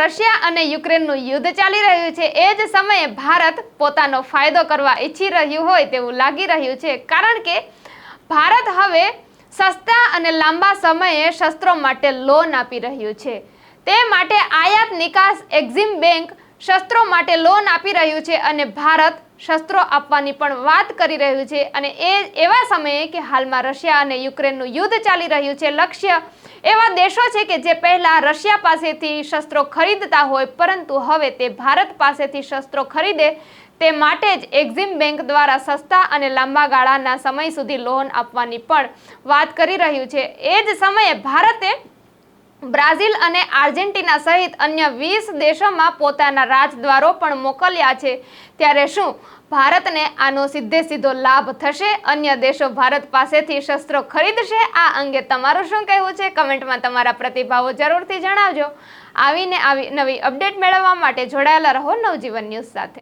Russia અને યુક્રેનનું યુદ્ધ ચાલી રહ્યું છે. એ જ સમયે ભારત પોતાનો ફાયદો કરવા ઈચ્છી રહ્યું હોય તેવું લાગી રહ્યું છે. કારણ કે ભારત હવે સસ્તા અને લાંબા સમયે શસ્ત્રો માટે લોન આપી રહ્યું છે. તે માટે આયાત નિકાસ એક્ઝિમ બેંક શસ્ત્રો માટે લોન આપી રહ્યું છે અને ભારત શસ્ત્રો આપવાની પણ વાત કરી રહ્યું છે. અને એ એવા સમયે કે હાલમાં રશિયા અને યુક્રેનનું યુદ્ધ ચાલી રહ્યું છે. લક્ષ્ય એવા દેશો છે કે જે પહેલાં રશિયા પાસેથી શસ્ત્રો ખરીદતા હોય, પરંતુ હવે તે ભારત પાસેથી શસ્ત્રો ખરીદે તે માટે જ એક્ઝિમ બેંક દ્વારા સસ્તા અને લાંબા ગાળાના સમય સુધી લોન આપવાની પણ વાત કરી રહ્યું છે. એ જ સમયે ભારતે બ્રાઝિલ અને આર્જેન્ટિના સહિત અન્ય વીસ દેશોમાં પોતાના રાજદ્વારો પણ મોકલ્યા છે. ત્યારે શું ભારતને આનો સીધે સીધો લાભ થશે? અન્ય દેશો ભારત પાસેથી શસ્ત્રો ખરીદશે? આ અંગે તમારું શું કહેવું છે? કમેન્ટમાં તમારા પ્રતિભાવો જરૂરથી જણાવજો. આવીને આવી નવી અપડેટ મેળવવા માટે જોડાયેલા રહો નવજીવન ન્યૂઝ સાથે.